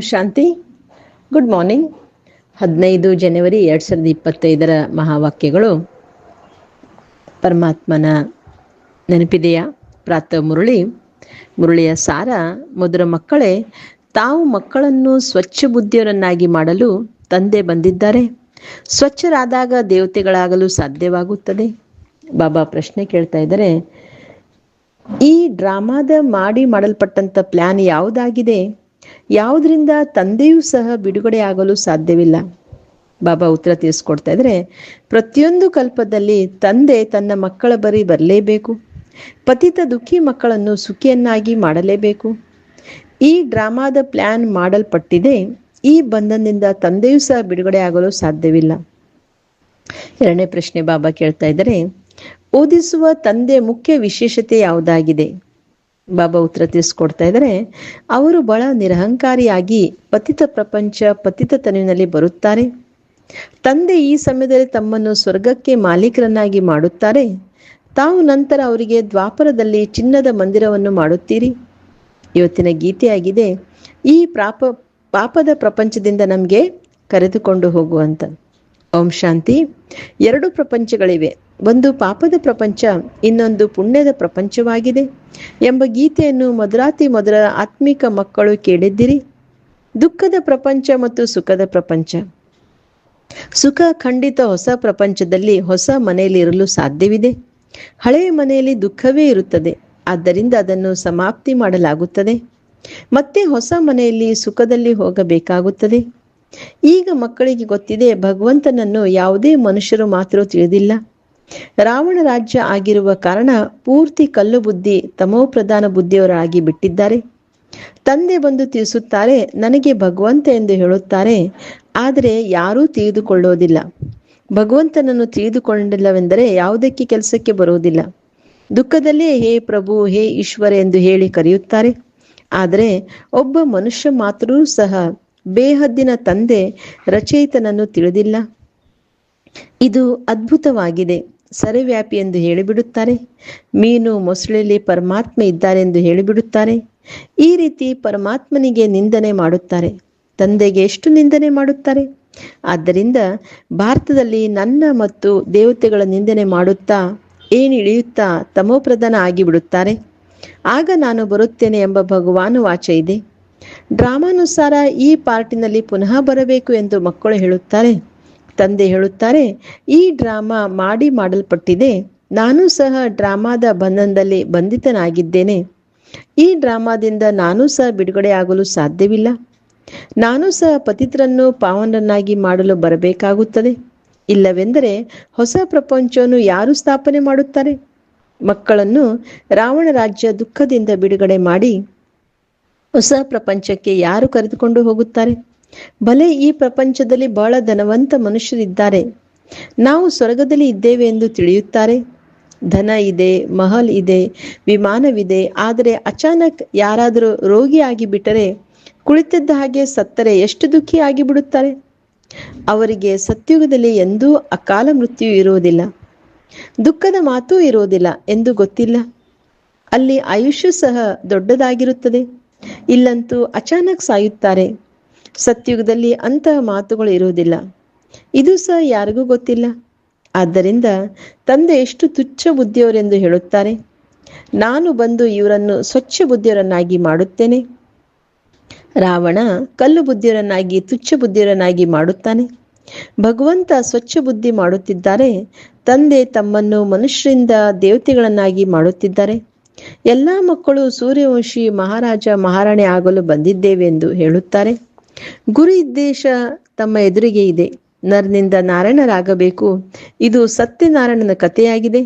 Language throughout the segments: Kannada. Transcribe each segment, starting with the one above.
ಶಾಂತಿ. ಗುಡ್ ಮಾರ್ನಿಂಗ್ ಹದಿನೈದು ಜನವರಿ ಎರಡು ಸಾವಿರದ ಇಪ್ಪತ್ತೈದರ ಮಹಾವಾಕ್ಯಗಳು. ಪರಮಾತ್ಮನ ನೆನಪಿದೆಯಾ? ಪ್ರಾತ ಮುರುಳಿ. ಮುರುಳಿಯ ಸಾರ ಮೊದಲ ಮಕ್ಕಳೇ, ತಾವು ಮಕ್ಕಳನ್ನು ಸ್ವಚ್ಛ ಬುದ್ಧಿಯವರನ್ನಾಗಿ ಮಾಡಲು ತಂದೆ ಬಂದಿದ್ದಾರೆ. ಸ್ವಚ್ಛರಾದಾಗ ದೇವತೆಗಳಾಗಲು ಸಾಧ್ಯವಾಗುತ್ತದೆ. ಬಾಬಾ ಪ್ರಶ್ನೆ ಕೇಳ್ತಾ ಇದ್ದಾರೆ. ಈ ಡ್ರಾಮಾದ ಮಾಡಿ ಮಾಡಲ್ಪಟ್ಟಂತ ಪ್ಲಾನ್ ಯಾವುದಾಗಿದೆ? ಯಾವುದರಿಂದ ತಂದೆಯೂ ಸಹ ಬಿಡುಗಡೆ ಆಗಲು ಸಾಧ್ಯವಿಲ್ಲ. ಬಾಬಾ ಉತ್ತರ ತಿಳಿಸ್ಕೊಡ್ತಾ ಇದ್ರೆ, ಪ್ರತಿಯೊಂದು ಕಲ್ಪದಲ್ಲಿ ತಂದೆ ತನ್ನ ಮಕ್ಕಳ ಬರಿ ಬರಲೇಬೇಕು. ಪತಿತ ದುಃಖಿ ಮಕ್ಕಳನ್ನು ಸುಖಿಯನ್ನಾಗಿ ಮಾಡಲೇಬೇಕು. ಈ ಡ್ರಾಮಾದ ಪ್ಲಾನ್ ಮಾಡಲ್ಪಟ್ಟಿದೆ. ಈ ಬಂಧನದಿಂದ ತಂದೆಯೂ ಸಹ ಬಿಡುಗಡೆ ಆಗಲು ಸಾಧ್ಯವಿಲ್ಲ. ಎರಡನೇ ಪ್ರಶ್ನೆ ಬಾಬಾ ಕೇಳ್ತಾ ಇದ್ದಾರೆ, ಓದಿಸುವ ತಂದೆ ಮುಖ್ಯ ವಿಶೇಷತೆ ಯಾವುದಾಗಿದೆ? ಬಾಬಾ ಉತ್ತರ ತಿಳಿಸ್ಕೊಡ್ತಾ ಇದ್ದಾರೆ. ಅವರು ಬಹಳ ನಿರಹಂಕಾರಿಯಾಗಿ ಪತಿತ ಪ್ರಪಂಚ, ಪತಿತ ತನುವಿನಲ್ಲಿ ಬರುತ್ತಾರೆ. ತಂದೆ ಈ ಸಮಯದಲ್ಲಿ ತಮ್ಮನ್ನು ಸ್ವರ್ಗಕ್ಕೆ ಮಾಲೀಕರನ್ನಾಗಿ ಮಾಡುತ್ತಾರೆ. ತಾವು ನಂತರ ಅವರಿಗೆ ದ್ವಾಪರದಲ್ಲಿ ಚಿನ್ನದ ಮಂದಿರವನ್ನು ಮಾಡುತ್ತೀರಿ. ಇವತ್ತಿನ ಗೀತೆಯಾಗಿದೆ, ಈ ಪ್ರಾಪ ಪಾಪದ ಪ್ರಪಂಚದಿಂದ ನಮಗೆ ಕರೆದುಕೊಂಡು ಹೋಗುವಂತ ಓಂ ಶಾಂತಿ. ಎರಡು ಪ್ರಪಂಚಗಳಿವೆ. ಒಂದು ಪಾಪದ ಪ್ರಪಂಚ, ಇನ್ನೊಂದು ಪುಣ್ಯದ ಪ್ರಪಂಚವಾಗಿದೆ. ಎಂಬ ಗೀತೆಯನ್ನು ಮಧುರಾತಿ ಮಧುರ ಆತ್ಮಿಕ ಮಕ್ಕಳು ಕೇಳಿದ್ದಿರಿ. ದುಃಖದ ಪ್ರಪಂಚ ಮತ್ತು ಸುಖದ ಪ್ರಪಂಚ. ಸುಖ ಖಂಡಿತ ಹೊಸ ಪ್ರಪಂಚದಲ್ಲಿ ಹೊಸ ಮನೆಯಲ್ಲಿ ಇರಲು ಸಾಧ್ಯವಿದೆ. ಹಳೆಯ ಮನೆಯಲ್ಲಿ ದುಃಖವೇ ಇರುತ್ತದೆ. ಆದ್ದರಿಂದ ಅದನ್ನು ಸಮಾಪ್ತಿ ಮಾಡಲಾಗುತ್ತದೆ. ಮತ್ತೆ ಹೊಸ ಮನೆಯಲ್ಲಿ ಸುಖದಲ್ಲಿ ಹೋಗಬೇಕಾಗುತ್ತದೆ. ಈಗ ಮಕ್ಕಳಿಗೆ ಗೊತ್ತಿದೆ ಭಗವಂತನನ್ನು ಯಾವುದೇ ಮನುಷ್ಯರು ಮಾತ್ರ ತಿಳಿದಿಲ್ಲ. ರಾವಣ ರಾಜ್ಯ ಆಗಿರುವ ಕಾರಣ ಪೂರ್ತಿ ಕಲ್ಲು ಬುದ್ಧಿ ತಮೋ ಪ್ರಧಾನ ಬುದ್ಧಿಯವರಾಗಿ ಬಿಟ್ಟಿದ್ದಾರೆ. ತಂದೆ ಬಂದು ತಿಳಿಸುತ್ತಾರೆ, ನನಗೆ ಭಗವಂತ ಎಂದು ಹೇಳುತ್ತಾರೆ, ಆದರೆ ಯಾರೂ ತಿಳಿದುಕೊಳ್ಳೋದಿಲ್ಲ. ಭಗವಂತನನ್ನು ತಿಳಿದುಕೊಂಡಿಲ್ಲವೆಂದರೆ ಯಾವುದಕ್ಕೆ ಕೆಲಸಕ್ಕೆ ಬರುವುದಿಲ್ಲ. ದುಃಖದಲ್ಲೇ ಹೇ ಪ್ರಭು, ಹೇ ಈಶ್ವರ ಎಂದು ಹೇಳಿ ಕರೆಯುತ್ತಾರೆ. ಆದರೆ ಒಬ್ಬ ಮನುಷ್ಯ ಮಾತ್ರ ಸಹ ಬೇಹದ್ದಿನ ತಂದೆ ರಚಯಿತನನ್ನು ತಿಳಿದಿಲ್ಲ. ಇದು ಅದ್ಭುತವಾಗಿದೆ, ಸರಿವ್ಯಾಪಿ ಎಂದು ಹೇಳಿಬಿಡುತ್ತಾರೆ. ಮೀನು ಮೊಸಳೆಯಲ್ಲಿ ಪರಮಾತ್ಮ ಇದ್ದಾರೆ ಎಂದು ಹೇಳಿಬಿಡುತ್ತಾರೆ. ಈ ರೀತಿ ಪರಮಾತ್ಮನಿಗೆ ನಿಂದನೆ ಮಾಡುತ್ತಾರೆ, ತಂದೆಗೆ ಎಷ್ಟು ನಿಂದನೆ ಮಾಡುತ್ತಾರೆ? ಆದ್ದರಿಂದ ಭಾರತದಲ್ಲಿ ನನ್ನ ಮತ್ತು ದೇವತೆಗಳ ನಿಂದನೆ ಮಾಡುತ್ತಾ ಏನಿಳಿಯುತ್ತಾ ತಮೋಪ್ರಧಾನ ಆಗಿಬಿಡುತ್ತಾರೆ. ಆಗ ನಾನು ಬರುತ್ತೇನೆ ಎಂಬ ಭಗವಾನು ವಾಚ ಇದೆ. ಡ್ರಾಮಾನುಸಾರ ಈ ಪಾರ್ಟಿನಲ್ಲಿ ಪುನಃ ಬರಬೇಕು ಎಂದು ಮಕ್ಕಳು ಹೇಳುತ್ತಾರೆ. ತಂದೆ ಹೇಳುತ್ತಾರೆ, ಈ ಡ್ರಾಮಾ ಮಾಡಿ ಮಾಡಲ್ಪಟ್ಟಿದೆ. ನಾನು ಸಹ ಡ್ರಾಮಾದ ಬಂಧನದಲ್ಲಿ ಬಂಧಿತನಾಗಿದ್ದೇನೆ. ಈ ಡ್ರಾಮಾದಿಂದ ನಾನು ಸಹ ಬಿಡುಗಡೆ ಆಗಲು ಸಾಧ್ಯವಿಲ್ಲ. ನಾನು ಸಹ ಪತಿತ್ರನ್ನು ಪಾವನರನ್ನಾಗಿ ಮಾಡಲು ಬರಬೇಕಾಗುತ್ತದೆ. ಇಲ್ಲವೆಂದರೆ ಹೊಸ ಪ್ರಪಂಚವನ್ನು ಯಾರು ಸ್ಥಾಪನೆ ಮಾಡುತ್ತಾರೆ? ಮಕ್ಕಳನ್ನು ರಾವಣ ರಾಜ್ಯ ದುಃಖದಿಂದ ಬಿಡುಗಡೆ ಮಾಡಿ ಹೊಸ ಪ್ರಪಂಚಕ್ಕೆ ಯಾರು ಕರೆದುಕೊಂಡು ಹೋಗುತ್ತಾರೆ? ಭಲೆ ಈ ಪ್ರಪಂಚದಲ್ಲಿ ಬಹಳ ಧನವಂತ ಮನುಷ್ಯರಿದ್ದಾರೆ. ನಾವು ಸ್ವರ್ಗದಲ್ಲಿ ಇದ್ದೇವೆ ಎಂದು ತಿಳಿಯುತ್ತಾರೆ. ಧನ ಇದೆ, ಮಹಲ್ ಇದೆ, ವಿಮಾನವಿದೆ, ಆದರೆ ಅಚಾನಕ್ ಯಾರಾದರೂ ರೋಗಿ ಆಗಿಬಿಟ್ಟರೆ, ಕುಳಿತಿದ್ದ ಹಾಗೆ ಸತ್ತರೆ ಎಷ್ಟು ದುಃಖಿ ಆಗಿಬಿಡುತ್ತಾರೆ? ಅವರಿಗೆ ಸತ್ಯುಗದಲ್ಲಿ ಎಂದೂ ಅಕಾಲ ಮೃತ್ಯು ಇರುವುದಿಲ್ಲ. ದುಃಖದ ಮಾತೂ ಇರುವುದಿಲ್ಲ ಎಂದು ಗೊತ್ತಿಲ್ಲ. ಅಲ್ಲಿ ಆಯುಷ್ಯ ಸಹ ದೊಡ್ಡದಾಗಿರುತ್ತದೆ. ಇಲ್ಲಂತೂ ಅಚಾನಕ್ ಸಾಯುತ್ತಾರೆ. ಸತ್ಯುಗದಲ್ಲಿ ಅಂತಹ ಮಾತುಗಳು ಇರುವುದಿಲ್ಲ. ಇದು ಸಹ ಯಾರಿಗೂ ಗೊತ್ತಿಲ್ಲ. ಆದ್ದರಿಂದ ತಂದೆ ಎಷ್ಟು ತುಚ್ಛ ಬುದ್ಧಿಯವರೆಂದು ಹೇಳುತ್ತಾರೆ. ನಾನು ಬಂದು ಇವರನ್ನು ಸ್ವಚ್ಛ ಬುದ್ಧಿಯವರನ್ನಾಗಿ ಮಾಡುತ್ತೇನೆ. ರಾವಣ ಕಲ್ಲು ಬುದ್ಧಿಯವರನ್ನಾಗಿ, ತುಚ್ಛ ಬುದ್ಧಿಯವರನ್ನಾಗಿ ಮಾಡುತ್ತಾನೆ. ಭಗವಂತ ಸ್ವಚ್ಛ ಬುದ್ಧಿ ಮಾಡುತ್ತಿದ್ದಾರೆ. ತಂದೆ ತಮ್ಮನ್ನು ಮನುಷ್ಯರಿಂದ ದೇವತೆಗಳನ್ನಾಗಿ ಮಾಡುತ್ತಿದ್ದಾರೆ. ಎಲ್ಲ ಮಕ್ಕಳು ಸೂರ್ಯವಂಶಿ ಮಹಾರಾಜ ಮಹಾರಾಣಿ ಆಗಲು ಬಂದಿದ್ದೇವೆ ಎಂದು ಹೇಳುತ್ತಾರೆ. ಗುರು ಉದ್ದೇಶ ತಮ್ಮ ಎದುರಿಗೆ ಇದೆ. ನರನಿಂದ ನಾರಾಯಣರಾಗಬೇಕು. ಇದು ಸತ್ಯನಾರಾಯಣನ ಕಥೆಯಾಗಿದೆ.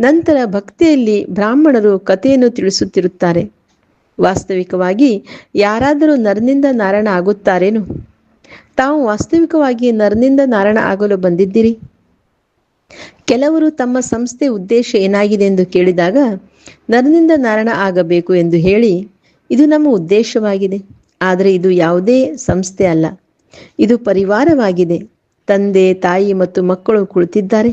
ನಂತರ ಭಕ್ತಿಯಲ್ಲಿ ಬ್ರಾಹ್ಮಣರು ಕಥೆಯನ್ನು ತಿಳಿಸುತ್ತಿರುತ್ತಾರೆ. ವಾಸ್ತವಿಕವಾಗಿ ಯಾರಾದರೂ ನರನಿಂದ ನಾರಾಯಣ ಆಗುತ್ತಾರೇನು? ತಾವು ವಾಸ್ತವಿಕವಾಗಿ ನರನಿಂದ ನಾರಾಯಣ ಆಗಲು ಬಂದಿದ್ದೀರಿ. ಕೆಲವರು ತಮ್ಮ ಸಂಸ್ಥೆ ಉದ್ದೇಶ ಏನಾಗಿದೆ ಎಂದು ಕೇಳಿದಾಗ ನರನಿಂದ ನಾರಣ ಆಗಬೇಕು ಎಂದು ಹೇಳಿ, ಇದು ನಮ್ಮ ಉದ್ದೇಶವಾಗಿದೆ. ಆದರೆ ಇದು ಯಾವುದೇ ಸಂಸ್ಥೆ ಅಲ್ಲ. ಇದು ಪರಿವಾರವಾಗಿದೆ. ತಂದೆ, ತಾಯಿ ಮತ್ತು ಮಕ್ಕಳು ಕುಳಿತಿದ್ದಾರೆ.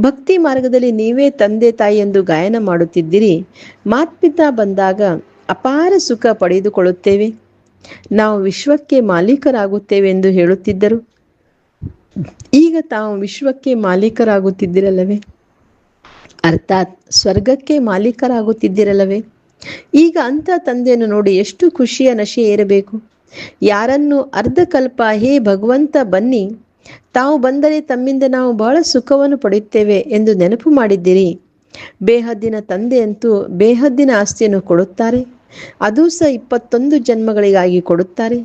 ಭಕ್ತಿ ಮಾರ್ಗದಲ್ಲಿ ನೀವೇ ತಂದೆ, ತಾಯಿ ಎಂದು ಗಾಯನ ಮಾಡುತ್ತಿದ್ದೀರಿ. ಮಾತ್ಪಿತ ಬಂದಾಗ ಅಪಾರ ಸುಖ ಪಡೆದುಕೊಳ್ಳುತ್ತೇವೆ. ನಾವು ವಿಶ್ವಕ್ಕೆ ಮಾಲೀಕರಾಗುತ್ತೇವೆ ಎಂದು ಹೇಳುತ್ತಿದ್ದರು. ಈಗ ತಾವು ವಿಶ್ವಕ್ಕೆ ಮಾಲೀಕರಾಗುತ್ತಿದ್ದಿರಲ್ಲವೇ? ಅರ್ಥಾತ್ ಸ್ವರ್ಗಕ್ಕೆ ಮಾಲೀಕರಾಗುತ್ತಿದ್ದಿರಲ್ಲವೇ? ಈಗ ಅಂಥ ತಂದೆಯನ್ನು ನೋಡಿ ಎಷ್ಟು ಖುಷಿಯ ನಶೆ ಏರಬೇಕು. ಯಾರನ್ನು ಅರ್ಧಕಲ್ಪ, ಹೇ ಭಗವಂತ, ಬನ್ನಿ, ತಾವು ಬಂದರೆ ತಮ್ಮಿಂದ ನಾವು ಬಹಳ ಸುಖವನ್ನು ಪಡೆಯುತ್ತೇವೆ ಎಂದು ನೆನಪು ಮಾಡಿದ್ದೀರಿ. ಬೇಹದ್ದಿನ ತಂದೆಯಂತೂ ಬೇಹದ್ದಿನ ಆಸ್ತಿಯನ್ನು ಕೊಡುತ್ತಾರೆ. ಅದು ಸಹ ಇಪ್ಪತ್ತೊಂದು ಜನ್ಮಗಳಿಗಾಗಿ ಕೊಡುತ್ತಾರೆ.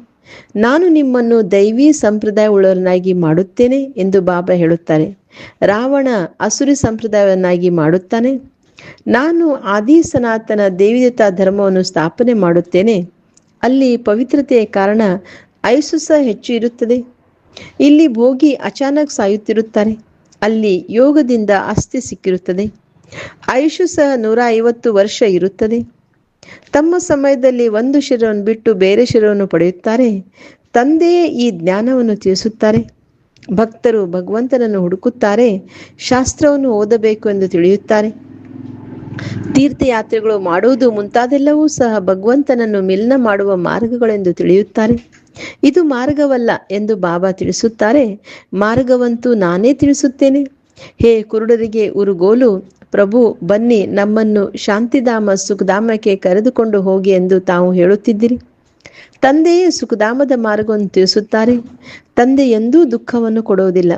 ನಾನು ನಿಮ್ಮನ್ನು ದೈವಿ ಸಂಪ್ರದಾಯ ಉಳ್ಳವರನ್ನಾಗಿ ಮಾಡುತ್ತೇನೆ ಎಂದು ಬಾಬಾ ಹೇಳುತ್ತಾರೆ. ರಾವಣ ಅಸುರಿ ಸಂಪ್ರದಾಯವನ್ನಾಗಿ ಮಾಡುತ್ತಾನೆ. ನಾನು ಆದಿ ಸನಾತನ ದೇವಿದೇತಾ ಧರ್ಮವನ್ನು ಸ್ಥಾಪನೆ ಮಾಡುತ್ತೇನೆ. ಅಲ್ಲಿ ಪವಿತ್ರತೆಯ ಕಾರಣ ಐಸುಸ ಸಹ ಹೆಚ್ಚು ಇರುತ್ತದೆ. ಇಲ್ಲಿ ಭೋಗಿ ಅಚಾನಕ್ ಸಾಯುತ್ತಿರುತ್ತಾರೆ. ಅಲ್ಲಿ ಯೋಗದಿಂದ ಅಸ್ಥಿ ಸಿಕ್ಕಿರುತ್ತದೆ. ಆಯುಷು ಸಹ ನೂರ ಐವತ್ತು ವರ್ಷ ಇರುತ್ತದೆ. ತಮ್ಮ ಸಮಯದಲ್ಲಿ ಒಂದು ಶಿರವನ್ನು ಬಿಟ್ಟು ಬೇರೆ ಶಿರವನ್ನು ಪಡೆಯುತ್ತಾರೆ. ತಂದೆಯೇ ಈ ಜ್ಞಾನವನ್ನು ತಿಳಿಸುತ್ತಾರೆ. ಭಕ್ತರು ಭಗವಂತನನ್ನು ಹುಡುಕುತ್ತಾರೆ, ಶಾಸ್ತ್ರವನ್ನು ಓದಬೇಕು ಎಂದು ತಿಳಿಯುತ್ತಾರೆ. ತೀರ್ಥಯಾತ್ರೆಗಳು ಮಾಡುವುದು ಮುಂತಾದೆಲ್ಲವೂ ಸಹ ಭಗವಂತನನ್ನು ಮಿಲನ ಮಾಡುವ ಮಾರ್ಗಗಳೆಂದು ತಿಳಿಯುತ್ತಾರೆ. ಇದು ಮಾರ್ಗವಲ್ಲ ಎಂದು ಬಾಬಾ ತಿಳಿಸುತ್ತಾರೆ. ಮಾರ್ಗವಂತೂ ನಾನೇ ತಿಳಿಸುತ್ತೇನೆ. ಹೇ ಕುರುಡರಿಗೆ ಉರುಗೋಲು, ಪ್ರಭು ಬನ್ನಿ ನಮ್ಮನ್ನು ಶಾಂತಿಧಾಮ ಸುಖಧಾಮಕ್ಕೆ ಕರೆದುಕೊಂಡು ಹೋಗಿ ಎಂದು ತಾವು ಹೇಳುತ್ತಿದ್ದಿರಿ. ತಂದೆಯೇ ಸುಖಧಾಮದ ಮಾರ್ಗವನ್ನು ತಿಳಿಸುತ್ತಾರೆ. ತಂದೆ ಎಂದೂ ದುಃಖವನ್ನು ಕೊಡುವುದಿಲ್ಲ.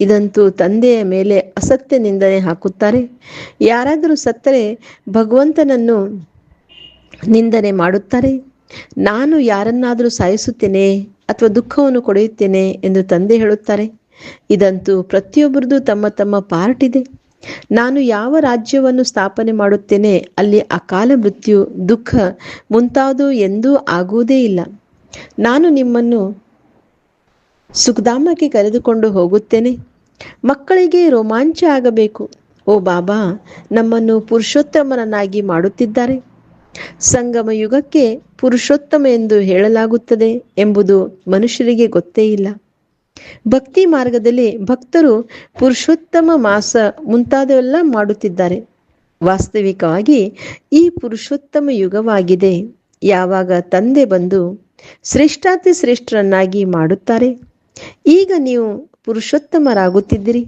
ಇದಂತೂ ತಂದೆಯ ಮೇಲೆ ಅಸತ್ಯ ನಿಂದನೆ ಹಾಕುತ್ತಾರೆ. ಯಾರಾದರೂ ಸತ್ತರೆ ಭಗವಂತನನ್ನು ನಿಂದನೆ ಮಾಡುತ್ತಾರೆ. ನಾನು ಯಾರನ್ನಾದರೂ ಸಾಯಿಸುತ್ತೇನೆ ಅಥವಾ ದುಃಖವನ್ನು ಕೊಡೆಯುತ್ತೇನೆ ಎಂದು ತಂದೆ ಹೇಳುತ್ತಾರೆ. ಇದಂತೂ ಪ್ರತಿಯೊಬ್ಬರದು ತಮ್ಮ ತಮ್ಮ ಪಾರ್ಟ್ ಇದೆ ನಾನು ಯಾವ ರಾಜ್ಯವನ್ನು ಸ್ಥಾಪನೆ ಮಾಡುತ್ತೇನೆ, ಅಲ್ಲಿ ಅಕಾಲ ಮೃತ್ಯು, ದುಃಖ ಮುಂತಾದು ಎಂದೂ ಆಗುವುದೇ ಇಲ್ಲ. ನಾನು ನಿಮ್ಮನ್ನು ಸುಖಧಾಮಕ್ಕೆ ಕರೆದುಕೊಂಡು ಹೋಗುತ್ತೇನೆ. ಮಕ್ಕಳಿಗೆ ರೋಮಾಂಚ ಆಗಬೇಕು. ಓ ಬಾಬಾ, ನಮ್ಮನ್ನು ಪುರುಷೋತ್ತಮರನ್ನಾಗಿ ಮಾಡುತ್ತಿದ್ದಾರೆ. ಸಂಗಮ ಯುಗಕ್ಕೆ ಪುರುಷೋತ್ತಮ ಎಂದು ಹೇಳಲಾಗುತ್ತದೆ ಎಂಬುದು ಮನುಷ್ಯರಿಗೆ ಗೊತ್ತೇ ಇಲ್ಲ. ಭಕ್ತಿ ಮಾರ್ಗದಲ್ಲಿ ಭಕ್ತರು ಪುರುಷೋತ್ತಮ ಮಾಸ ಮುಂತಾದವೆಲ್ಲ ಮಾಡುತ್ತಿದ್ದಾರೆ. ವಾಸ್ತವಿಕವಾಗಿ ಈ ಪುರುಷೋತ್ತಮ ಯುಗವಾಗಿದೆ. ಯಾವಾಗ ತಂದೆ ಬಂದು ಶ್ರೇಷ್ಠಾತಿ ಶ್ರೇಷ್ಠರನ್ನಾಗಿ ಮಾಡುತ್ತಾರೆ? ಈಗ ನೀವು ಪುರುಷೋತ್ತಮರಾಗುತ್ತಿದ್ದೀರಿ.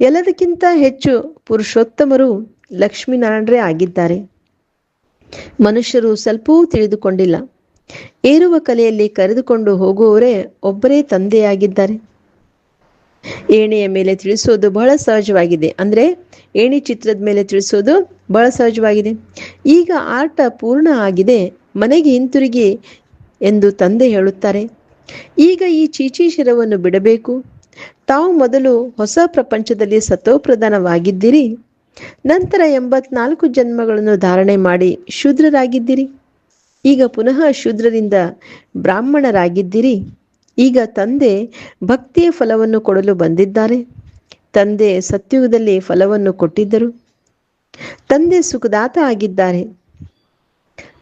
ಎಲ್ಲದಕ್ಕಿಂತ ಹೆಚ್ಚು ಪುರುಷೋತ್ತಮರು ಲಕ್ಷ್ಮೀನಾರಾಯಣರೇ ಆಗಿದ್ದಾರೆ. ಮನುಷ್ಯರು ಸ್ವಲ್ಪವೂ ತಿಳಿದುಕೊಂಡಿಲ್ಲ. ಏರುವ ಕಲೆಯಲ್ಲಿ ಕರೆದುಕೊಂಡು ಹೋಗುವವರೇ ಒಬ್ಬರೇ ತಂದೆಯಾಗಿದ್ದಾರೆ. ಏಣೆಯ ಮೇಲೆ ತಿಳಿಸೋದು ಬಹಳ ಸಹಜವಾಗಿದೆ. ಅಂದ್ರೆ ಏಣಿ ಚಿತ್ರದ ಮೇಲೆ ತಿಳಿಸೋದು ಬಹಳ ಸಹಜವಾಗಿದೆ. ಈಗ ಆಟ ಪೂರ್ಣ ಆಗಿದೆ. ಮನೆಗೆ ಹಿಂತಿರುಗಿ ಎಂದು ತಂದೆ ಹೇಳುತ್ತಾರೆ. ಈಗ ಈ ಚೀಚಿ ಶಿರವನ್ನು ಬಿಡಬೇಕು. ತಾವು ಮೊದಲು ಹೊಸ ಪ್ರಪಂಚದಲ್ಲಿ ಸತೋಪ್ರಧಾನವಾಗಿದ್ದೀರಿ ನಂತರ ಎಂಬತ್ನಾಲ್ಕು ಜನ್ಮಗಳನ್ನು ಧಾರಣೆ ಮಾಡಿ ಶೂದ್ರರಾಗಿದ್ದೀರಿ. ಈಗ ಪುನಃ ಶೂದ್ರದಿಂದ ಬ್ರಾಹ್ಮಣರಾಗಿದ್ದೀರಿ. ಈಗ ತಂದೆ ಭಕ್ತಿಯ ಫಲವನ್ನು ಕೊಡಲು ಬಂದಿದ್ದಾರೆ. ತಂದೆ ಸತ್ಯುಗದಲ್ಲಿ ಫಲವನ್ನು ಕೊಟ್ಟಿದ್ದರು. ತಂದೆ ಸುಖದಾತ ಆಗಿದ್ದಾರೆ.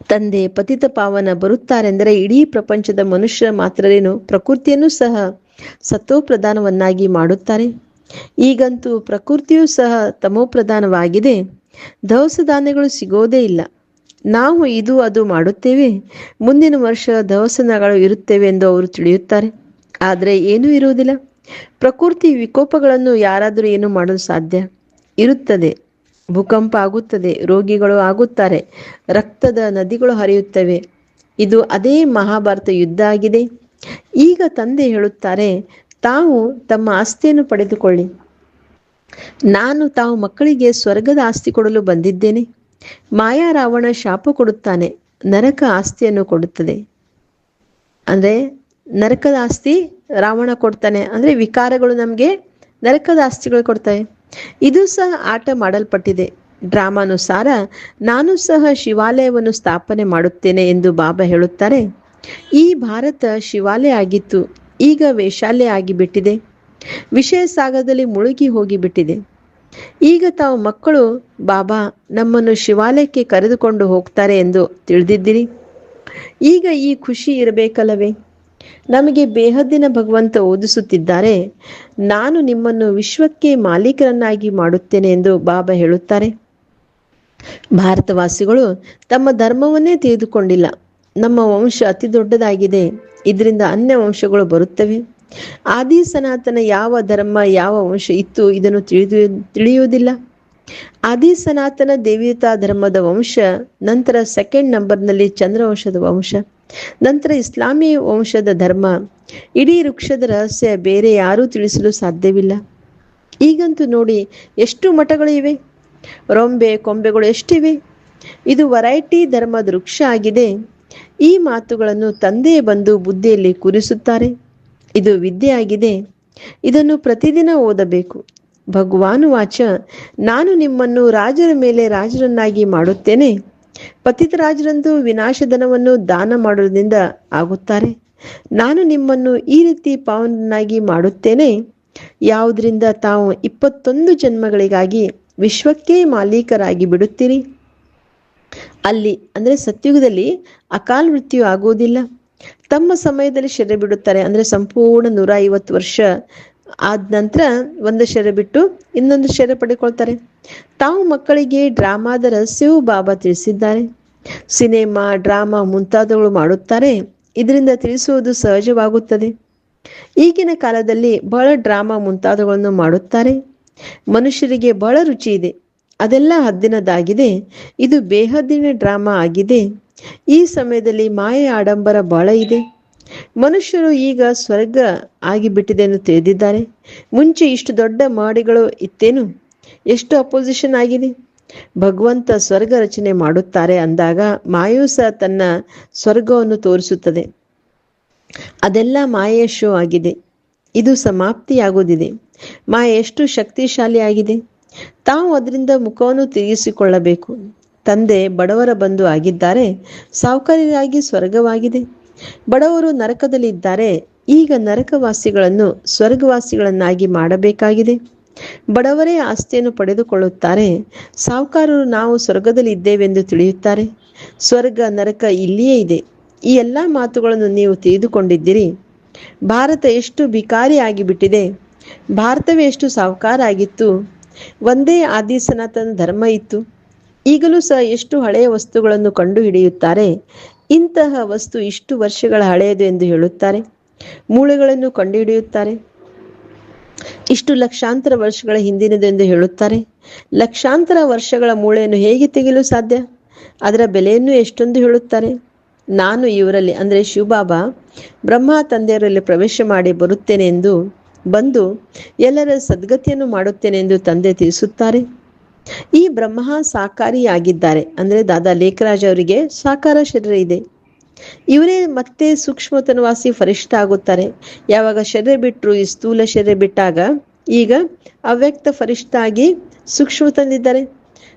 ತಂದೆ ಪತಿತ ಪಾವನ ಬರುತ್ತಾರೆಂದರೆ ಇಡೀ ಪ್ರಪಂಚದ ಮನುಷ್ಯ ಮಾತ್ರರೇನು, ಪ್ರಕೃತಿಯನ್ನು ಸಹ ಸತ್ವಪ್ರಧಾನವನ್ನಾಗಿ ಮಾಡುತ್ತಾರೆ. ಈಗಂತೂ ಪ್ರಕೃತಿಯೂ ಸಹ ತಮೋಪ್ರಧಾನವಾಗಿದೆ. ದವಸ ಧಾನ್ಯಗಳು ಸಿಗೋದೇ ಇಲ್ಲ. ನಾವು ಇದು ಅದು ಮಾಡುತ್ತೇವೆ. ಮುಂದಿನ ವರ್ಷ ದವಸನಗಳು ಇರುತ್ತೇವೆ ಎಂದು ಅವರು ತಿಳಿಯುತ್ತಾರೆ. ಆದರೆ ಏನೂ ಇರುವುದಿಲ್ಲ. ಪ್ರಕೃತಿ ವಿಕೋಪಗಳನ್ನು ಯಾರಾದರೂ ಏನು ಮಾಡಲು ಸಾಧ್ಯ? ಇರುತ್ತದೆ. ಭೂಕಂಪ ಆಗುತ್ತದೆ, ರೋಗಿಗಳು ಆಗುತ್ತಾರೆ, ರಕ್ತದ ನದಿಗಳು ಹರಿಯುತ್ತವೆ. ಇದು ಅದೇ ಮಹಾಭಾರತ ಯುದ್ಧ ಆಗಿದೆ. ಈಗ ತಂದೆ ಹೇಳುತ್ತಾರೆ, ತಾವು ತಮ್ಮ ಆಸ್ತಿಯನ್ನು ಪಡೆದುಕೊಳ್ಳಿ. ನಾನು ತಾವು ಮಕ್ಕಳಿಗೆ ಸ್ವರ್ಗದ ಆಸ್ತಿ ಕೊಡಲು ಬಂದಿದ್ದೇನೆ. ಮಾಯಾ ರಾವಣ ಶಾಪ ಕೊಡುತ್ತಾನೆ, ನರಕ ಆಸ್ತಿಯನ್ನು ಕೊಡುತ್ತದೆ. ಅಂದ್ರೆ ನರಕದ ಆಸ್ತಿ ರಾವಣ ಕೊಡ್ತಾನೆ, ಅಂದರೆ ವಿಕಾರಗಳು ನಮಗೆ ನರಕದ ಆಸ್ತಿಗಳು ಕೊಡ್ತವೆ. ಇದು ಸಹ ಆಟ ಮಾಡಲ್ಪಟ್ಟಿದೆ. ಡ್ರಾಮಾನುಸಾರ ನಾನು ಸಹ ಶಿವಾಲಯವನ್ನು ಸ್ಥಾಪನೆ ಮಾಡುತ್ತೇನೆ ಎಂದು ಬಾಬಾ ಹೇಳುತ್ತಾರೆ. ಈ ಭಾರತ ಶಿವಾಲಯ ಆಗಿತ್ತು, ಈಗ ವೇಷಾಲಯ ಆಗಿಬಿಟ್ಟಿದೆ. ವಿಷಯ ಸಾಗರದಲ್ಲಿ ಮುಳುಗಿ ಹೋಗಿಬಿಟ್ಟಿದೆ. ಈಗ ತಾವು ಮಕ್ಕಳು, ಬಾಬಾ, ನಮ್ಮನ್ನು ಶಿವಾಲಯಕ್ಕೆ ಕರೆದುಕೊಂಡು ಹೋಗ್ತಾರೆ ಎಂದು ತಿಳಿದಿದ್ದೀರಿ. ಈಗ ಈ ಖುಷಿ ಇರಬೇಕಲ್ಲವೇ? ನಮಗೆ ಬೇಹದ್ದಿನ ಭಗವಂತ ಓದಿಸುತ್ತಿದ್ದಾರೆ. ನಾನು ನಿಮ್ಮನ್ನು ವಿಶ್ವಕ್ಕೆ ಮಾಲೀಕರನ್ನಾಗಿ ಮಾಡುತ್ತೇನೆ ಎಂದು ಬಾಬಾ ಹೇಳುತ್ತಾರೆ. ಭಾರತವಾಸಿಗಳು ತಮ್ಮ ಧರ್ಮವನ್ನೇ ತಿಳಿದುಕೊಂಡಿಲ್ಲ. ನಮ್ಮ ವಂಶ ಅತಿ ದೊಡ್ಡದಾಗಿದೆ. ಇದರಿಂದ ಅನ್ಯ ವಂಶಗಳು ಬರುತ್ತವೆ. ಆದಿ ಸನಾತನ ಯಾವ ಧರ್ಮ, ಯಾವ ವಂಶ ಇತ್ತು ಇದನ್ನು ತಿಳಿದು, ತಿಳಿಯುವುದಿಲ್ಲ. ಆದಿ ಸನಾತನ ದೇವಿತಾ ಧರ್ಮದ ವಂಶ, ನಂತರ ಸೆಕೆಂಡ್ ನಂಬರ್ನಲ್ಲಿ ಚಂದ್ರವಂಶದ ವಂಶ, ನಂತರ ಇಸ್ಲಾಮಿ ವಂಶದ ಧರ್ಮ. ಇಡೀ ವೃಕ್ಷದ ರಹಸ್ಯ ಬೇರೆ ಯಾರೂ ತಿಳಿಸಲು ಸಾಧ್ಯವಿಲ್ಲ. ಈಗಂತೂ ನೋಡಿ ಎಷ್ಟು ಮಠಗಳು ಇವೆ. ರೊಂಬೆ, ಕೊಂಬೆಗಳು ಎಷ್ಟಿವೆ. ಇದು ವೆರೈಟಿ ಧರ್ಮದ ವೃಕ್ಷ ಆಗಿದೆ. ಈ ಮಾತುಗಳನ್ನು ತಂದೆ ಬಂದು ಬುದ್ಧಿಯಲ್ಲಿ ಕೂರಿಸುತ್ತಾರೆ. ಇದು ವಿದ್ಯೆ ಆಗಿದೆ ಇದನ್ನು ಪ್ರತಿದಿನ ಓದಬೇಕು. ಭಗವಾನು ವಾಚ, ನಾನು ನಿಮ್ಮನ್ನು ರಾಜರ ಮೇಲೆ ರಾಜರನ್ನಾಗಿ ಮಾಡುತ್ತೇನೆ. ಪತಿತ ರಾಜರಂದು ವಿನಾಶಧನವನ್ನು ದಾನ ಮಾಡುವುದರಿಂದ ಆಗುತ್ತಾರೆ. ನಾನು ನಿಮ್ಮನ್ನು ಈ ರೀತಿ ಪಾವನನ್ನಾಗಿ ಮಾಡುತ್ತೇನೆ. ಯಾವುದರಿಂದ ತಾವು ಇಪ್ಪತ್ತೊಂದು ಜನ್ಮಗಳಿಗಾಗಿ ವಿಶ್ವಕ್ಕೆ ಮಾಲೀಕರಾಗಿ ಬಿಡುತ್ತೀರಿ? ಅಲ್ಲಿ, ಅಂದರೆ ಸತ್ಯುಗದಲ್ಲಿ ಅಕಾಲ ಮೃತ್ಯು ಆಗುವುದಿಲ್ಲ. ತಮ್ಮ ಸಮಯದಲ್ಲಿ ಶರೀರ ಬಿಡುತ್ತಾರೆ ಅಂದ್ರೆ ಸಂಪೂರ್ಣ ನೂರ ಐವತ್ತು ವರ್ಷ ಆದ ನಂತರ ಒಂದು ಶರೀರ ಬಿಟ್ಟು ಇನ್ನೊಂದು ಶರೀರ ಪಡೆಕೊಳ್ತಾರೆ. ತಾವು ಮಕ್ಕಳಿಗೆ ಡ್ರಾಮಾದ ರಹಸ್ಯವೂ ಬಾಬಾ ತಿಳಿಸಿದ್ದಾರೆ. ಸಿನಿಮಾ, ಡ್ರಾಮಾ ಮುಂತಾದವುಗಳು ಮಾಡುತ್ತಾರೆ. ಇದರಿಂದ ತಿಳಿಸುವುದು ಸಹಜವಾಗುತ್ತದೆ. ಈಗಿನ ಕಾಲದಲ್ಲಿ ಬಹಳ ಡ್ರಾಮಾ ಮುಂತಾದವುಗಳನ್ನು ಮಾಡುತ್ತಾರೆ. ಮನುಷ್ಯರಿಗೆ ಬಹಳ ರುಚಿ ಇದೆ. ಅದೆಲ್ಲ ಹದ್ದಿನದಾಗಿದೆ. ಇದು ಬೇಹದ್ದಿನ ಡ್ರಾಮಾ ಆಗಿದೆ. ಈ ಸಮಯದಲ್ಲಿ ಮಾಯೆ ಆಡಂಬರ ಬಹಳ ಇದೆ. ಮನುಷ್ಯರು ಈಗ ಸ್ವರ್ಗ ಆಗಿಬಿಟ್ಟಿದೆ ಎಂದು ತಿಳಿದಿದ್ದಾರೆ. ಮುಂಚೆ ಇಷ್ಟು ದೊಡ್ಡ ಮಾಡಿಗಳು ಇತ್ತೇನು? ಎಷ್ಟು ಅಪೋಸಿಷನ್ ಆಗಿದೆ? ಭಗವಂತ ಸ್ವರ್ಗ ರಚನೆ ಮಾಡುತ್ತಾರೆ ಅಂದಾಗ ಮಾಯೂಸ ತನ್ನ ಸ್ವರ್ಗವನ್ನು ತೋರಿಸುತ್ತದೆ. ಅದೆಲ್ಲ ಮಾಯೆಯ ಶೋ ಆಗಿದೆ. ಇದು ಸಮಾಪ್ತಿಯಾಗುವುದಿದೆ. ಮಾಯೆ ಎಷ್ಟು ಶಕ್ತಿಶಾಲಿ ಆಗಿದೆ. ತಾವು ಅದರಿಂದ ಮುಖವನ್ನು ತಿರುಗಿಸಿಕೊಳ್ಳಬೇಕು. ತಂದೆ ಬಡವರ ಬಂಧು ಆಗಿದ್ದಾರೆ. ಸಾವುಕಾರಿಯಾಗಿ ಸ್ವರ್ಗವಾಗಿದೆ. ಬಡವರು ನರಕದಲ್ಲಿದ್ದಾರೆ. ಈಗ ನರಕವಾಸಿಗಳನ್ನು ಸ್ವರ್ಗವಾಸಿಗಳನ್ನಾಗಿ ಮಾಡಬೇಕಾಗಿದೆ. ಬಡವರೇ ಆಸ್ತಿಯನ್ನು ಪಡೆದುಕೊಳ್ಳುತ್ತಾರೆ. ಸಾವುಕಾರರು ನಾವು ಸ್ವರ್ಗದಲ್ಲಿ ಇದ್ದೇವೆಂದು ತಿಳಿಯುತ್ತಾರೆ. ಸ್ವರ್ಗ, ನರಕ ಇಲ್ಲಿಯೇ ಇದೆ. ಈ ಎಲ್ಲ ಮಾತುಗಳನ್ನು ನೀವು ತಿಳಿದುಕೊಂಡಿದ್ದೀರಿ. ಭಾರತ ಎಷ್ಟು ಬಿಕಾರಿ ಆಗಿಬಿಟ್ಟಿದೆ ಭಾರತವೇ ಎಷ್ಟು ಸಾವುಕಾರ ಆಗಿತ್ತು ಒಂದೇ ಆದಿ ಸನಾತನ ಧರ್ಮ ಇತ್ತು. ಈಗಲೂ ಸಹ ಎಷ್ಟು ಹಳೆಯ ವಸ್ತುಗಳನ್ನು ಕಂಡುಹಿಡಿಯುತ್ತಾರೆ? ಇಂತಹ ವಸ್ತು ಇಷ್ಟು ವರ್ಷಗಳ ಹಳೆಯದು ಎಂದು ಹೇಳುತ್ತಾರೆ. ಮೂಳೆಗಳನ್ನು ಕಂಡುಹಿಡಿಯುತ್ತಾರೆ. ಇಷ್ಟು ಲಕ್ಷಾಂತರ ವರ್ಷಗಳ ಹಿಂದಿನದು ಎಂದು ಹೇಳುತ್ತಾರೆ. ಲಕ್ಷಾಂತರ ವರ್ಷಗಳ ಮೂಳೆಯನ್ನು ಹೇಗೆ ತೆಗೆಯಲು ಸಾಧ್ಯ? ಅದರ ಬೆಲೆಯನ್ನು ಎಷ್ಟೊಂದು ಹೇಳುತ್ತಾರೆ. ನಾನು ಇವರಲ್ಲಿ, ಅಂದರೆ ಶಿವಬಾಬಾ, ಬ್ರಹ್ಮ ತಂದೆಯರಲ್ಲಿ ಪ್ರವೇಶ ಮಾಡಿ ಬರುತ್ತೇನೆ ಎಂದು ಬಂದು ಎಲ್ಲರ ಸದ್ಗತಿಯನ್ನು ಮಾಡುತ್ತೇನೆ ಎಂದು ತಂದೆ ತಿಳಿಸುತ್ತಾರೆ. ಈ ಬ್ರಹ್ಮ ಸಾಕಾರಿಯಾಗಿದ್ದಾರೆ. ಅಂದರೆ ದಾದಾ ಲೇಖರಾಜ್ ಅವರಿಗೆ ಸಾಕಾರ ಶರೀರ ಇದೆ. ಇವರೇ ಮತ್ತೆ ಸೂಕ್ಷ್ಮತನವಾಸಿ ಫರಿಷ್ಠ ಆಗುತ್ತಾರೆ. ಯಾವಾಗ ಶರೀರ ಬಿಟ್ಟರು ಈ ಸ್ಥೂಲ ಶರೀರ ಬಿಟ್ಟಾಗ ಈಗ ಅವ್ಯಕ್ತ ಫರಿಷ್ಠ ಆಗಿ ಸೂಕ್ಷ್ಮ ತಂದಿದ್ದಾರೆ.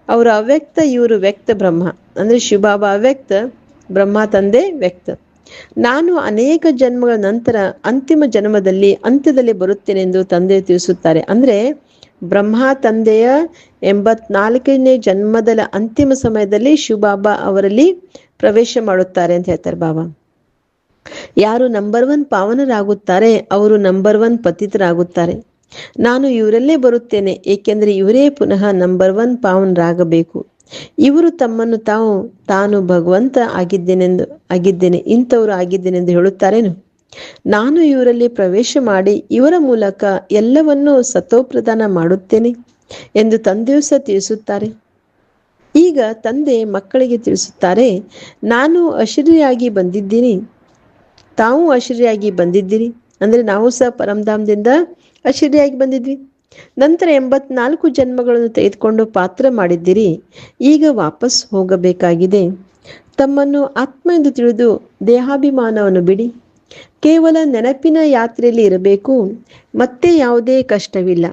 ಅವರು ಅವ್ಯಕ್ತ, ಇವರು ವ್ಯಕ್ತ ಬ್ರಹ್ಮ. ಅಂದ್ರೆ ಶಿವಬಾಬಾ ಅವ್ಯಕ್ತ, ಬ್ರಹ್ಮ ತಂದೆ ವ್ಯಕ್ತ. ನಾನು ಅನೇಕ ಜನ್ಮಗಳ ನಂತರ ಅಂತಿಮ ಜನ್ಮದಲ್ಲಿ, ಅಂತ್ಯದಲ್ಲಿ ಬರುತ್ತೇನೆ ಎಂದು ತಂದೆ ತಿಳಿಸುತ್ತಾರೆ. ಅಂದ್ರೆ ಬ್ರಹ್ಮ ತಂದೆಯ ಎಂಬತ್ನಾಲ್ಕನೇ ಜನ್ಮದ ಅಂತಿಮ ಸಮಯದಲ್ಲಿ ಶಿವಬಾಬಾ ಅವರಲ್ಲಿ ಪ್ರವೇಶ ಮಾಡುತ್ತಾರೆ ಅಂತ ಹೇಳ್ತಾರೆ ಬಾಬಾ. ಯಾರು ನಂಬರ್ ಒನ್ ಪಾವನರಾಗುತ್ತಾರೆ, ಅವರು ನಂಬರ್ ಒನ್ ಪತಿತರಾಗುತ್ತಾರೆ. ನಾನು ಇವರಲ್ಲೇ ಬರುತ್ತೇನೆ, ಏಕೆಂದರೆ ಇವರೇ ಪುನಃ ನಂಬರ್ ಒನ್ ಪಾವನರಾಗಬೇಕು. ಇವರು ತಮ್ಮನ್ನು ತಾವು ತಾನು ಭಗವಂತ ಆಗಿದ್ದೇನೆಂದು, ಆಗಿದ್ದೇನೆ, ಇಂಥವರು ಆಗಿದ್ದೇನೆಂದು ಹೇಳುತ್ತಾರೇನು? ನಾನು ಇವರಲ್ಲಿ ಪ್ರವೇಶ ಮಾಡಿ ಇವರ ಮೂಲಕ ಎಲ್ಲವನ್ನೂ ಸತೋಪ್ರದಾನ ಮಾಡುತ್ತೇನೆ ಎಂದು ತಂದೆಯೂ ಸಹ ತಿಳಿಸುತ್ತಾರೆ. ಈಗ ತಂದೆ ಮಕ್ಕಳಿಗೆ ತಿಳಿಸುತ್ತಾರೆ, ನಾನು ಅಶರೀರಿಯಾಗಿ ಬಂದಿದ್ದೀನಿ. ತಾವು ಅಶರೀರಿಯಾಗಿ ಬಂದಿದ್ದೀರಿ. ಅಂದ್ರೆ ನಾವು ಸಹ ಪರಮಧಾಮದಿಂದ ಅಶರೀರಿಯಾಗಿ ಬಂದಿದ್ವಿ. ನಂತರ ಎಂಬತ್ನಾಲ್ಕು ಜನ್ಮಗಳನ್ನು ತೆಗೆದುಕೊಂಡು ಪಾತ್ರ ಮಾಡಿದ್ದೀರಿ. ಈಗ ವಾಪಸ್ ಹೋಗಬೇಕಾಗಿದೆ. ತಮ್ಮನ್ನು ಆತ್ಮ ಎಂದು ತಿಳಿದು ದೇಹಾಭಿಮಾನವನ್ನು ಬಿಡಿ. ಕೇವಲ ನೆನಪಿನ ಯಾತ್ರೆಯಲ್ಲಿ ಇರಬೇಕು. ಮತ್ತೆ ಯಾವುದೇ ಕಷ್ಟವಿಲ್ಲ.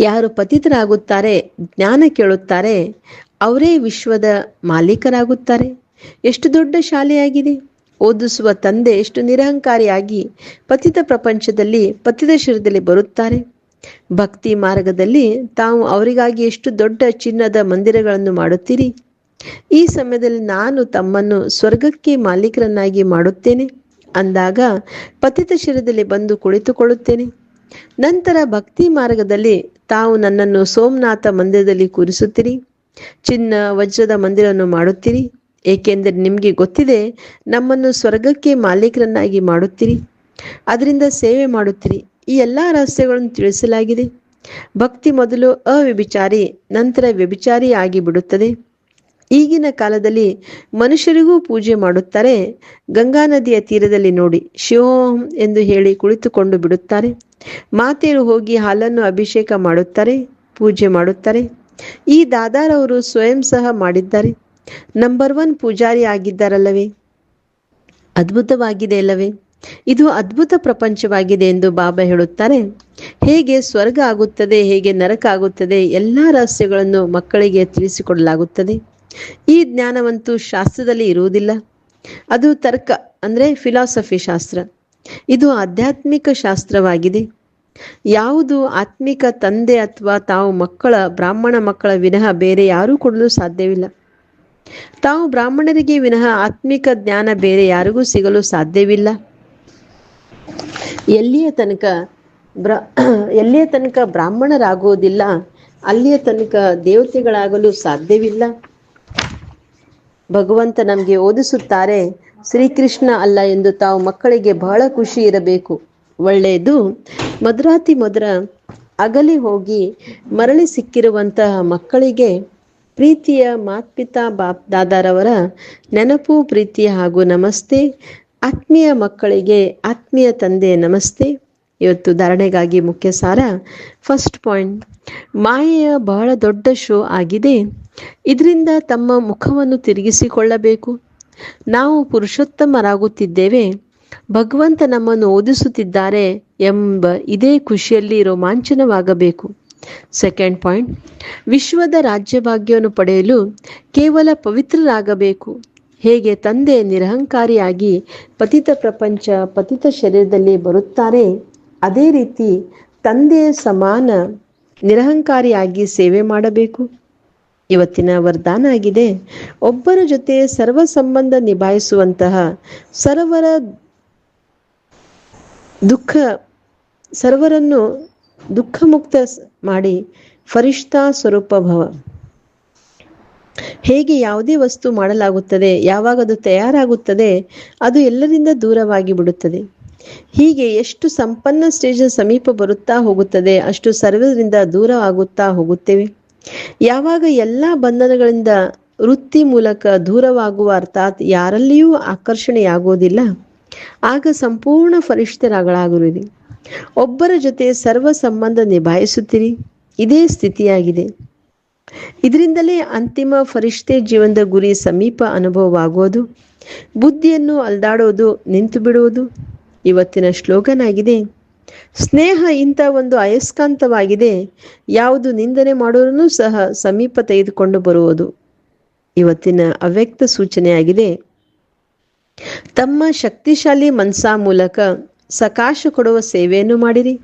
ಯಾರು ಪತಿತರಾಗುತ್ತಾರೆ, ಜ್ಞಾನ ಕೇಳುತ್ತಾರೆ, ಅವರೇ ವಿಶ್ವದ ಮಾಲೀಕರಾಗುತ್ತಾರೆ. ಎಷ್ಟು ದೊಡ್ಡ ಶಾಲೆಯಾಗಿದೆ. ಓದಿಸುವ ತಂದೆ ಎಷ್ಟು ನಿರಹಂಕಾರಿಯಾಗಿ ಪತಿತ ಪ್ರಪಂಚದಲ್ಲಿ, ಪತಿತ ಶಿರದಲ್ಲಿ ಬರುತ್ತಾರೆ. ಭಕ್ತಿ ಮಾರ್ಗದಲ್ಲಿ ತಾವು ಅವರಿಗಾಗಿ ಎಷ್ಟು ದೊಡ್ಡ ಚಿನ್ನದ ಮಂದಿರಗಳನ್ನು ಮಾಡುತ್ತೀರಿ. ಈ ಸಮಯದಲ್ಲಿ ನಾನು ತಮ್ಮನ್ನು ಸ್ವರ್ಗಕ್ಕೆ ಮಾಲೀಕರನ್ನಾಗಿ ಮಾಡುತ್ತೇನೆ. ಅಂದಾಗ ಪತಿತ ಶಿರದಲ್ಲಿ ಬಂದು ಕುಳಿತುಕೊಳ್ಳುತ್ತೇನೆ. ನಂತರ ಭಕ್ತಿ ಮಾರ್ಗದಲ್ಲಿ ತಾವು ನನ್ನನ್ನು ಸೋಮನಾಥ ಮಂದಿರದಲ್ಲಿ ಕೂರಿಸುತ್ತೀರಿ. ಚಿನ್ನ, ವಜ್ರದ ಮಂದಿರವನ್ನು ಮಾಡುತ್ತೀರಿ. ಏಕೆಂದರೆ ನಿಮಗೆ ಗೊತ್ತಿದೆ, ನಮ್ಮನ್ನು ಸ್ವರ್ಗಕ್ಕೆ ಮಾಲೀಕರನ್ನಾಗಿ ಮಾಡುತ್ತೀರಿ. ಅದರಿಂದ ಸೇವೆ ಮಾಡುತ್ತೀರಿ. ಈ ಎಲ್ಲ ರಹಸ್ಯಗಳನ್ನು ತಿಳಿಸಲಾಗಿದೆ. ಭಕ್ತಿ ಮೊದಲು ಅವ್ಯಭಿಚಾರಿ ನಂತರ ವ್ಯಭಿಚಾರಿ ಆಗಿ ಬಿಡುತ್ತದೆ. ಈಗಿನ ಕಾಲದಲ್ಲಿ ಮನುಷ್ಯರಿಗೂ ಪೂಜೆ ಮಾಡುತ್ತಾರೆ. ಗಂಗಾ ನದಿಯ ತೀರದಲ್ಲಿ ನೋಡಿ ಶಿವೋಂ ಎಂದು ಹೇಳಿ ಕುಳಿತುಕೊಂಡು ಬಿಡುತ್ತಾರೆ. ಮಾತೆಯರು ಹೋಗಿ ಹಾಲನ್ನು ಅಭಿಷೇಕ ಮಾಡುತ್ತಾರೆ, ಪೂಜೆ ಮಾಡುತ್ತಾರೆ. ಈ ದಾದಾರವರು ಸ್ವಯಂ ಸಹ ಮಾಡಿದ್ದಾರೆ. ನಂಬರ್ ಒನ್ ಪೂಜಾರಿ ಆಗಿದ್ದಾರಲ್ಲವೇ? ಅದ್ಭುತವಾಗಿದೆ ಅಲ್ಲವೇ? ಇದು ಅದ್ಭುತ ಪ್ರಪಂಚವಾಗಿದೆ ಎಂದು ಬಾಬಾ ಹೇಳುತ್ತಾರೆ. ಹೇಗೆ ಸ್ವರ್ಗ ಆಗುತ್ತದೆ, ಹೇಗೆ ನರಕ ಆಗುತ್ತದೆ, ಎಲ್ಲ ರಹಸ್ಯಗಳನ್ನು ಮಕ್ಕಳಿಗೆ ತಿಳಿಸಿಕೊಡಲಾಗುತ್ತದೆ. ಈ ಜ್ಞಾನವಂತೂ ಶಾಸ್ತ್ರದಲ್ಲಿ ಇರುವುದಿಲ್ಲ. ಅದು ತರ್ಕ, ಅಂದರೆ ಫಿಲಾಸಫಿ ಶಾಸ್ತ್ರ. ಇದು ಆಧ್ಯಾತ್ಮಿಕ ಶಾಸ್ತ್ರವಾಗಿದೆ. ಯಾವುದು ಆತ್ಮಿಕ ತಂದೆ ಅಥವಾ ತಾವು ಮಕ್ಕಳ, ಬ್ರಾಹ್ಮಣ ಮಕ್ಕಳ ವಿನಃ ಬೇರೆ ಯಾರೂ ಕೊಡಲು ಸಾಧ್ಯವಿಲ್ಲ. ತಾವು ಬ್ರಾಹ್ಮಣರಿಗೆ ವಿನಃ ಆತ್ಮಿಕ ಜ್ಞಾನ ಬೇರೆ ಯಾರಿಗೂ ಸಿಗಲು ಸಾಧ್ಯವಿಲ್ಲ. ಎಲ್ಲಿಯ ತನಕ ಬ್ರ, ಎಲ್ಲಿಯ ತನಕ ಬ್ರಾಹ್ಮಣರಾಗುವುದಿಲ್ಲ, ಅಲ್ಲಿಯ ತನಕ ದೇವತೆಗಳಾಗಲು ಸಾಧ್ಯವಿಲ್ಲ. ಭಗವಂತ ನಮಗೆ ಓದಿಸುತ್ತಾರೆ, ಶ್ರೀಕೃಷ್ಣ ಅಲ್ಲ ಎಂದು ತಾವು ಮಕ್ಕಳಿಗೆ ಬಹಳ ಖುಷಿ ಇರಬೇಕು. ಒಳ್ಳೆಯದು. ಮದ್ರಾತಿ ಮಧುರ ಅಗಲಿ ಹೋಗಿ ಮರಳಿ ಸಿಕ್ಕಿರುವಂತಹ ಮಕ್ಕಳಿಗೆ ಪ್ರೀತಿಯ ಮಾತ್ಪಿತಾ ಬಾಪ್ ದಾದಾರವರ ನೆನಪು, ಪ್ರೀತಿ ಹಾಗೂ ನಮಸ್ತೆ. ಆತ್ಮೀಯ ಮಕ್ಕಳಿಗೆ ಆತ್ಮೀಯ ತಂದೆ ನಮಸ್ತೆ. ಇವತ್ತು ಧಾರಣೆಗಾಗಿ ಮುಖ್ಯ ಸಾರ ಫಸ್ಟ್ ಪಾಯಿಂಟ್, ಮಾಯೆಯ ಬಹಳ ದೊಡ್ಡ ಶೋ ಆಗಿದೆ. ಇದರಿಂದ ತಮ್ಮ ಮುಖವನ್ನು ತಿರುಗಿಸಿಕೊಳ್ಳಬೇಕು. ನಾವು ಪುರುಷೋತ್ತಮರಾಗುತ್ತಿದ್ದೇವೆ. ಭಗವಂತ ನಮ್ಮನ್ನು ಓದಿಸುತ್ತಿದ್ದಾರೆ ಎಂಬ ಇದೇ ಖುಷಿಯಲ್ಲಿ ರೋಮಾಂಚನವಾಗಬೇಕು. ಸೆಕೆಂಡ್ ಪಾಯಿಂಟ್ ವಿಶ್ವದ ರಾಜ್ಯಭಾಗ್ಯವನ್ನು ಪಡೆಯಲು ಕೇವಲ ಪವಿತ್ರರಾಗಬೇಕು. ಹೇಗೆ ತಂದೆ ನಿರಹಂಕಾರಿಯಾಗಿ ಪತಿತ ಪ್ರಪಂಚ, ಪತಿತ ಶರೀರದಲ್ಲಿ ಬರುತ್ತಾರೆ, ಅದೇ ರೀತಿ ತಂದೆಯ ಸಮಾನ ನಿರಹಂಕಾರಿಯಾಗಿ ಸೇವೆ ಮಾಡಬೇಕು. ಇವತ್ತಿನ ವರದಾನ ಆಗಿದೆ. ಒಬ್ಬರ ಜೊತೆ ಸರ್ವ ಸಂಬಂಧ ನಿಭಾಯಿಸುವಂತಹ ಸರ್ವರ ದುಃಖ, ಸರ್ವರನ್ನು ದುಃಖ ಮುಕ್ತ ಮಾಡಿ ಫರಿಷ್ಠಾ ಸ್ವರೂಪ ಭವ. ಹೇಗೆ ಯಾವುದೇ ವಸ್ತು ಮಾಡಲಾಗುತ್ತದೆ, ಯಾವಾಗ ಅದು ತಯಾರಾಗುತ್ತದೆ, ಅದು ಎಲ್ಲರಿಂದ ದೂರವಾಗಿ ಬಿಡುತ್ತದೆ. ಹೀಗೆ ಎಷ್ಟು ಸಂಪನ್ನ ಸ್ಟೇಜ್ ಸಮೀಪ ಬರುತ್ತಾ ಹೋಗುತ್ತದೆ, ಅಷ್ಟು ಸರ್ವರಿಂದ ದೂರ ಆಗುತ್ತಾ ಹೋಗುತ್ತೇವೆ. ಯಾವಾಗ ಎಲ್ಲ ಬಂಧನಗಳಿಂದ ವೃತ್ತಿ ಮೂಲಕ ದೂರವಾಗುವ ಅರ್ಥಾತ್ ಯಾರಲ್ಲಿಯೂ ಆಕರ್ಷಣೆಯಾಗೋದಿಲ್ಲ, ಆಗ ಸಂಪೂರ್ಣ ಫಲಿಷ್ಠರಾಗಳಾಗುವಿರಿ ಒಬ್ಬರ ಜೊತೆ ಸರ್ವ ಸಂಬಂಧ ನಿಭಾಯಿಸುತ್ತೀರಿ, ಇದೇ ಸ್ಥಿತಿಯಾಗಿದೆ. ಇದರಿಂದಲೇ ಅಂತಿಮ ಫರಿಷ್ಠೆ ಜೀವನದ ಗುರಿ ಸಮೀಪ ಅನುಭವವಾಗುವುದು ಬುದ್ಧಿಯನ್ನು ಅಲ್ದಾಡೋದು ನಿಂತು ಬಿಡುವುದು ಇವತ್ತಿನ ಶ್ಲೋಗನ್ ಆಗಿದೆ ಸ್ನೇಹ ಇಂಥ ಒಂದು ಅಯಸ್ಕಾಂತವಾಗಿದೆ ಯಾವುದು ನಿಂದನೆ ಮಾಡೋರನ್ನು ಸಹ ಸಮೀಪ ತೆಗೆದುಕೊಂಡು ಬರುವುದು. ಇವತ್ತಿನ ಅವ್ಯಕ್ತ ಸೂಚನೆಯಾಗಿದೆ. ತಮ್ಮ ಶಕ್ತಿಶಾಲಿ ಮನ್ಸಾ ಮೂಲಕ ಸಕಾಶ ಕೊಡುವ ಸೇವೆಯನ್ನು ಮಾಡಿರಿ.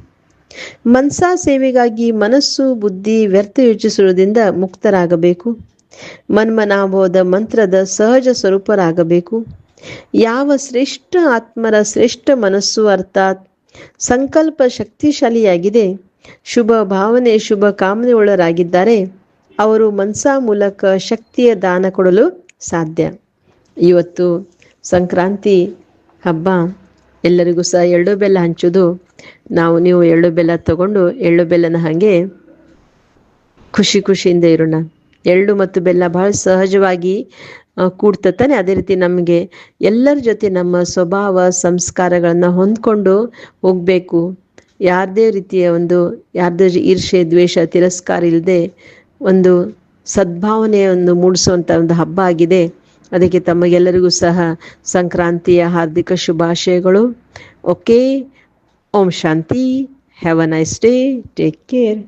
ಮನ್ಸಾ ಸೇವೆಗಾಗಿ ಮನಸ್ಸು, ಬುದ್ಧಿ ವ್ಯರ್ಥ ಯೋಚಿಸುವುದರಿಂದ ಮುಕ್ತರಾಗಬೇಕು. ಮನ್ಮನಾಭೋದ ಮಂತ್ರದ ಸಹಜ ಸ್ವರೂಪರಾಗಬೇಕು. ಯಾವ ಶ್ರೇಷ್ಠ ಆತ್ಮರ ಶ್ರೇಷ್ಠ ಮನಸ್ಸು ಅರ್ಥಾತ್ ಸಂಕಲ್ಪ ಶಕ್ತಿಶಾಲಿಯಾಗಿದೆ. ಶುಭ ಭಾವನೆ, ಶುಭ ಕಾಮನೆಯುಳ್ಳರಾಗಿದ್ದಾರೆ ಅವರು ಮನ್ಸಾ ಮೂಲಕ ಶಕ್ತಿಯ ದಾನ ಕೊಡಲು ಸಾಧ್ಯ. ಇವತ್ತು ಸಂಕ್ರಾಂತಿ ಹಬ್ಬ. ಎಲ್ಲರಿಗೂ ಸಹ ಎಳ್ಳು ಬೆಲ್ಲ ಹಂಚೋದು ನಾವು, ನೀವು ಎಳ್ಳು ಬೆಲ್ಲ ತಗೊಂಡು ಎಳ್ಳು ಬೆಲ್ಲನ ಹಾಗೆ ಖುಷಿ ಖುಷಿಯಿಂದ ಇರೋಣ. ಎಳ್ಳು ಮತ್ತು ಬೆಲ್ಲ ಬಹಳ ಸಹಜವಾಗಿ ಕೂಡ್ತಾನೆ ಅದೇ ರೀತಿ ನಮಗೆ ಎಲ್ಲರ ಜೊತೆ ನಮ್ಮ ಸ್ವಭಾವ, ಸಂಸ್ಕಾರಗಳನ್ನು ಹೊಂದ್ಕೊಂಡು ಹೋಗಬೇಕು. ಯಾರದೇ ರೀತಿಯ ಒಂದು, ಯಾರದೇ ಈರ್ಷೆ ದ್ವೇಷ, ತಿರಸ್ಕಾರ ಇಲ್ಲದೆ ಒಂದು ಸದ್ಭಾವನೆಯನ್ನು ಮೂಡಿಸುವಂಥ ಒಂದು ಹಬ್ಬ ಆಗಿದೆ. ಅದಕ್ಕೆ ತಮಗೆಲ್ಲರಿಗೂ ಸಹ ಸಂಕ್ರಾಂತಿಯ ಹಾರ್ದಿಕ ಶುಭಾಶಯಗಳು. Okay, Om Shanti, have a nice day, take care.